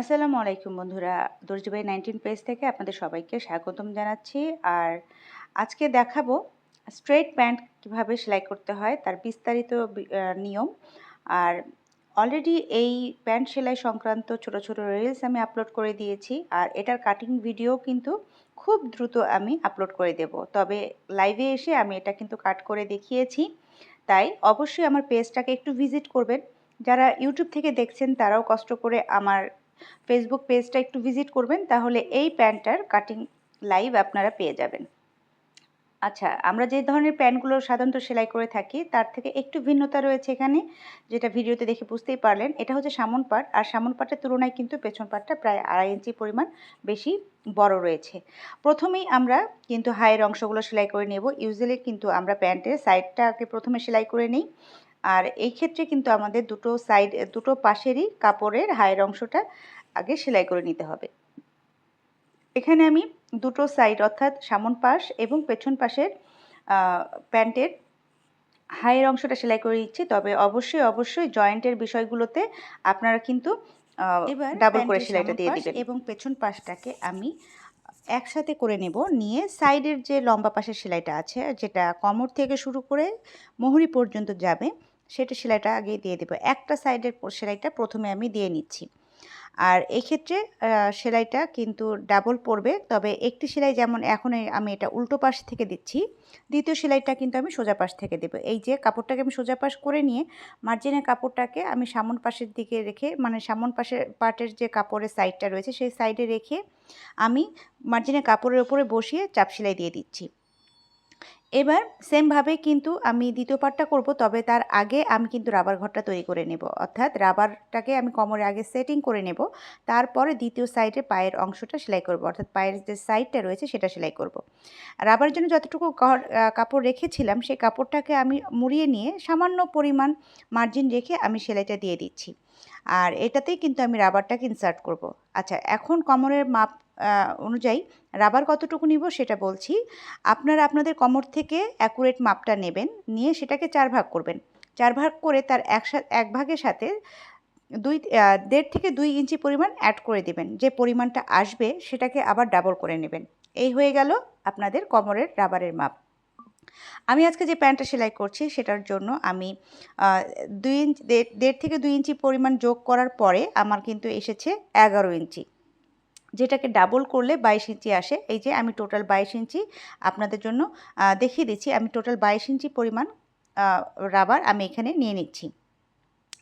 আসসালামু আলাইকুম বন্ধুরা। দর্জিবাই নাইনটিন পেজ থেকে আপনাদের সবাইকে স্বাগতম জানাচ্ছি। আর আজকে দেখাবো স্ট্রেট প্যান্ট কীভাবে সেলাই করতে হয়, তার বিস্তারিত নিয়ম। আর অলরেডি এই প্যান্ট সেলাই সংক্রান্ত ছোট ছোট রিলস আমি আপলোড করে দিয়েছি। আর এটার কাটিং ভিডিও কিন্তু খুব দ্রুত আমি আপলোড করে দেব। তবে লাইভে এসে আমি এটা কিন্তু কাট করে দেখিয়েছি। তাই অবশ্যই আমার পেজটাকে একটু ভিজিট করবেন। যারা ইউটিউব থেকে দেখছেন, তারাও কষ্ট করে আমার ফেসবুক পেজটা একটু ভিজিট করবেন, তাহলে এই প্যান্টটার কাটিং লাইভ আপনারা পেয়ে যাবেন। আচ্ছা আমরা যে ধরনের প্যান্টগুলো সাধারণত সেলাই করে থাকি, তার থেকে একটু ভিন্নতা রয়েছে এখানে, যেটা ভিডিওতে দেখে বুঝতেই পারলেন। এটা হচ্ছে সামন পাট, আর সামন পাটের তুলনায় কিন্তু পেছন পাটটা প্রায় আড়াই ইঞ্চি পরিমাণ বেশি বড় রয়েছে। প্রথমেই আমরা কিন্তু হায়ের অংশগুলো সেলাই করে নেব। ইউজুয়ালি কিন্তু আমরা প্যান্টের সাইডটাকে প্রথমে সেলাই করে নিই। আর এই ক্ষেত্রে কিন্তু আমাদের দুটো সাইড দুটো পাশেরই কাপড়ের হায়ের অংশটা আগে সেলাই করে নিতে হবে। এখানে আমি দুটো সাইড অর্থাৎ সামন পাশ এবং পেছন পাশের প্যান্টের হায়ের অংশটা সেলাই করে দিচ্ছি তবে অবশ্যই অবশ্যই জয়েন্টের বিষয়গুলোতে আপনারা কিন্তু ডাবল করে সেলাইটা দিয়ে দিবেন। এবং পেছন পাশটাকে আমি একসাথে করে নেব। নিয়ে সাইডের যে লম্বা পাশের সেলাইটা আছে যেটা কমর থেকে শুরু করে মোহরি পর্যন্ত যাবে সেটা সেলাইটা আগে দিয়ে দেবো। একটা সাইডের সেলাইটা প্রথমে আমি দিয়ে নিচ্ছি। আর এক্ষেত্রে সেলাইটা কিন্তু ডাবল পড়বে। তবে একটি সেলাই যেমন এখন আমি এটা উল্টো পাশ থেকে দিচ্ছি, দ্বিতীয় সেলাইটা কিন্তু আমি সোজা পাশ থেকে দেবো। এই যে কাপড়টাকে আমি সোজা পাশ করে নিয়ে মার্জিনের কাপড়টাকে আমি সামন পাশের দিকে রেখে মানে সামন পাশের পাটের যে কাপড়ের সাইডটা রয়েছে, সেই সাইডে রেখে আমি মার্জিনের কাপড়ের ওপরে বসিয়ে চাপ সেলাই দিয়ে দিচ্ছি। এবার সেমভাবে কিন্তু আমি দ্বিতীয় পার্টটা করব, তবে তার আগে আমি কিন্তু রাবার ঘরটা তৈরি করে নেব। অর্থাৎ রাবারটাকে আমি কোমরে আগে সেটিং করে নেব, তারপরে দ্বিতীয় সাইডে পায়ের অংশটা সেলাই করব, অর্থাৎ পায়ের যে সাইডটা রয়েছে সেটা সেলাই করব। রাবারের জন্য যতটুকু কাপড় রেখেছিলাম, সেই কাপড়টাকে আমি মুড়িয়ে নিয়ে সামান্য পরিমাণ মার্জিন রেখে আমি সেলাইটা দিয়ে দিচ্ছি। আর এটাতেই কিন্তু আমি রাবারটাকে ইনসার্ট করব। আচ্ছা এখন কোমরের মাপ অনুযায়ী রাবার কতটুকু নিব সেটা বলছি। আপনারা আপনাদের কোমর থেকে অ্যাকুরেট মাপটা নেবেন, নিয়ে সেটাকে চার ভাগ করবেন। চার ভাগ করে তার একসা এক ভাগের সাথে দুই দেড় থেকে দুই ইঞ্চি পরিমাণ অ্যাড করে দেবেন। যে পরিমাণটা আসবে সেটাকে আবার ডাবল করে নেবেন। এই হয়ে গেল আপনাদের কোমরের রাবারের মাপ। আমি আজকে যে প্যান্টটা সেলাই করছি সেটার জন্য আমি দুই ইঞ্চি দেড় থেকে দুই ইঞ্চি পরিমাণ যোগ করার পরে আমার কিন্তু এসেছে এগারো ইঞ্চি। যেটাকে ডাবল করলে বাইশ ইঞ্চি আসে। এই যে আমি টোটাল বাইশ ইঞ্চি আপনাদের জন্য দেখিয়ে দিচ্ছি। আমি টোটাল বাইশ ইঞ্চি পরিমাণ রাবার আমি এখানে নিয়ে নিচ্ছি।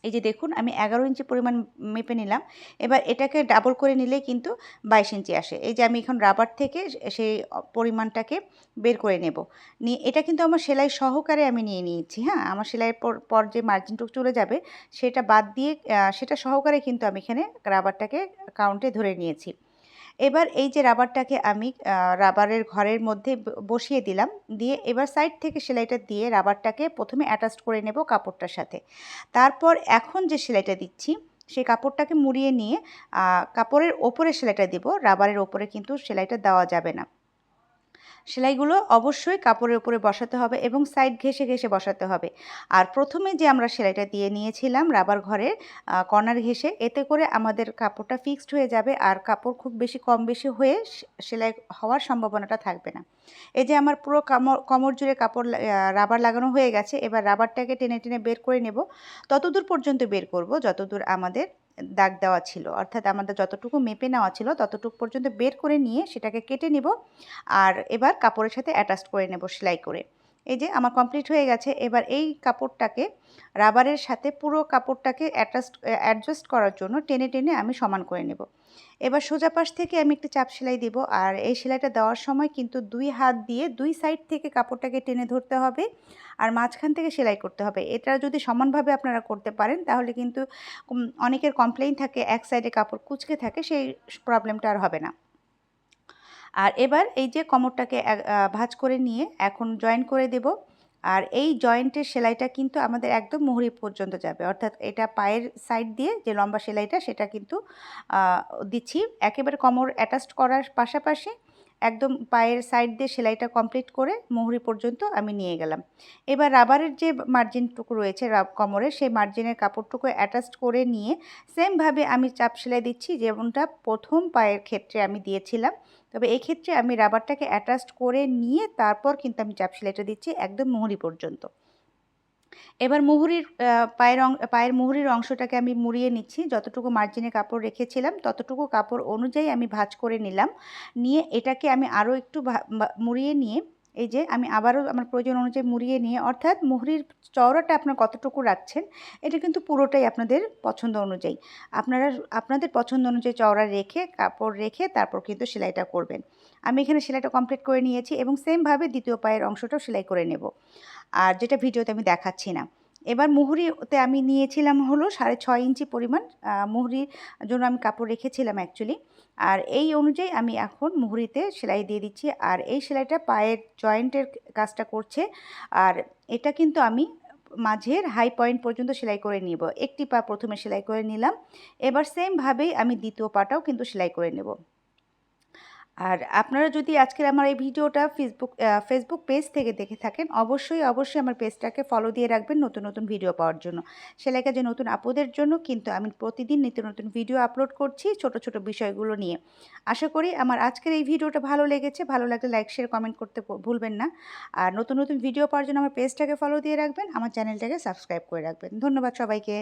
এই যে দেখুন, আমি এগারো ইঞ্চি পরিমাণ মেপে নিলাম। এবার এটাকে ডাবল করে নিলে কিন্তু বাইশ ইঞ্চি আসে। এই যে আমি এখন রাবার থেকে সেই পরিমাণটাকে বের করে নেব। নিয়ে, এটা কিন্তু আমার সেলাই সহকারে আমি নিয়ে নিয়েছি হ্যাঁ? আমার সেলাইয়ের পর পর যে মার্জিনটুকু চলে যাবে, সেটা বাদ দিয়ে সেটা সহকারে কিন্তু আমি এখানে রাবারটাকে কাউন্টে ধরে নিয়েছি। এবার এই যে রাবারটাকে আমি রাবারের ঘরের মধ্যে বসিয়ে দিলাম। দিয়ে এবার সাইড থেকে সেলাইটা দিয়ে রাবারটাকে প্রথমে অ্যাটাচ করে নেব কাপড়টার সাথে। তারপর এখন যে সেলাইটা দিচ্ছি সেই কাপড়টাকে মুড়িয়ে নিয়ে কাপড়ের ওপরে সেলাইটা দেব। রাবারের ওপরে কিন্তু সেলাইটা দেওয়া যাবে না। সেলাইগুলো অবশ্যই কাপড়ের উপরে বসাতে হবে এবং সাইড ঘেঁষে ঘেঁষে বসাতে হবে। আর প্রথমে যে আমরা সেলাইটা দিয়ে নিয়েছিলাম রাবার ঘরে কর্নার ঘেঁষে, এতে করে আমাদের কাপড়টা ফিক্সড হয়ে যাবে আর কাপড় খুব বেশি কম বেশি হয়ে সেলাই হওয়ার সম্ভাবনাটা থাকবে না। এই যে আমার পুরো কামর কমর জুড়ে কাপড় রাবার লাগানো হয়ে গেছে, এবার রাবারটাকে টেনে টেনে বের করে নেব। ততদূর পর্যন্ত বের করব, যতদূর আমাদের দাগ দেওয়া ছিল। অর্থাৎ আমাদের যতটুকু মেপে নেওয়া ছিল, ততটুকু পর্যন্ত বের করে নিয়ে সেটাকে কেটে নেব আর এবার কাপড়ের সাথে অ্যাটাচ করে নেব সেলাই করে। এই যে আমার কমপ্লিট হয়ে গেছে, এবার এই কাপড়টাকে রাবারের সাথে পুরো কাপড়টাকে অ্যাটাচ অ্যাডজাস্ট করার জন্য টেনে টেনে আমি সমান করে নেব। এবার সোজা পাশ থেকে আমি একটি চাপ সেলাই দিব আর এই সেলাইটা দেওয়ার সময় কিন্তু দুই হাত দিয়ে দুই সাইড থেকে কাপড়টাকে টেনে ধরতে হবে আর মাঝখান থেকে সেলাই করতে হবে। এটা যদি সমানভাবে আপনারা করতে পারেন তাহলে কিন্তু অনেকের কমপ্লেইন থাকে এক সাইডে কাপড় কুচকে থাকে, সেই প্রবলেমটা আর হবে না। আর এবার এই যে কমরটাকে ভাঁজ করে নিয়ে এখন জয়েন করে দেব। আর এই জয়েন্টের সেলাইটা কিন্তু আমাদের একদম মুহুরি পর্যন্ত যাবে। অর্থাৎ এটা পায়ের সাইড দিয়ে যে লম্বা সেলাইটা, সেটা কিন্তু দিচ্ছি। একেবারে কমর অ্যাটাচড করার পাশাপাশি একদম পায়ের সাইড দিয়ে সেলাইটা কমপ্লিট করে মোহরি পর্যন্ত আমি নিয়ে গেলাম। এবার রাবারের যে মার্জিনটুকু রয়েছে কমরের, সেই মার্জিনের কাপড়টুকু অ্যাটাচড করে নিয়ে সেমভাবে আমি চাপ সেলাই দিচ্ছি, যেমনটা প্রথম পায়ের ক্ষেত্রে আমি দিয়েছিলাম। তবে এক্ষেত্রে আমি রাবারটাকে অ্যাটাচড করে নিয়ে তারপর কিন্তু আমি চাপ সেলাইটা দিচ্ছি একদম মোহরি পর্যন্ত। এবার মুহুরির পায়ের পায়ের মুহুরির অংশটাকে আমি মুড়িয়ে নিচ্ছি। যতটুকু মার্জিনে কাপড় রেখেছিলাম, ততটুকু কাপড় অনুযায়ী আমি ভাঁজ করে নিলাম। নিয়ে এটাকে আমি আরও একটু মুড়িয়ে নিয়ে, এই যে আমি আবারও আমার প্রয়োজন অনুযায়ী মুড়িয়ে নিয়ে, অর্থাৎ মুহুরির চওড়াটা আপনার কতটুকু রাখছেন, এটা কিন্তু পুরোটাই আপনাদের পছন্দ অনুযায়ী। আপনারা, আপনাদের পছন্দ অনুযায়ী চওড়া রেখে, কাপড় রেখে তারপর কিন্তু সেলাইটা করবেন। আমি এখানে সেলাইটা কমপ্লিট করে নিয়েছি এবং সেমভাবে দ্বিতীয় পায়ের অংশটাও সেলাই করে নেব। আর যেটা ভিডিওতে আমি দেখাচ্ছি না। এবার মুহুরিতে আমি নিয়েছিলাম হলো সাড়ে ছয় ইঞ্চি পরিমাণ মুহুরির জন্য আমি কাপড় রেখেছিলাম অ্যাকচুয়ালি আর এই অনুযায়ী আমি এখন মুহুরিতে সেলাই দিয়ে দিচ্ছি। আর এই সেলাইটা পায়ের জয়েন্টের কাজটা করছে। আর এটা কিন্তু আমি মাঝের হাই পয়েন্ট পর্যন্ত সেলাই করে নিব। একটি পা প্রথমে সেলাই করে নিলাম। এবার সেমভাবেই আমি দ্বিতীয় পাটাও কিন্তু সেলাই করে নেব। আর আপনারা যদি আজকের আমার এই ভিডিওটা ফেসবুক ফেসবুক পেজ থেকে দেখে থাকেন, অবশ্যই অবশ্যই আমার পেজটাকে ফলো দিয়ে রাখবেন নতুন নতুন ভিডিও পাওয়ার জন্য। সেলাই কাজে নতুন আপুদের জন্য কিন্তু আমি প্রতিদিন নিত্য নতুন ভিডিও আপলোড করছি ছোট ছোট বিষয়গুলো নিয়ে। আশা করি আমার আজকের এই ভিডিওটা ভালো লেগেছে। ভালো লাগলে লাইক শেয়ার কমেন্ট করতে ভুলবেন না। আর নতুন নতুন ভিডিও পাওয়ার জন্য আমার পেজটাকে ফলো দিয়ে রাখবেন। আমার চ্যানেলটাকে সাবস্ক্রাইব করে রাখবেন। ধন্যবাদ সবাইকে।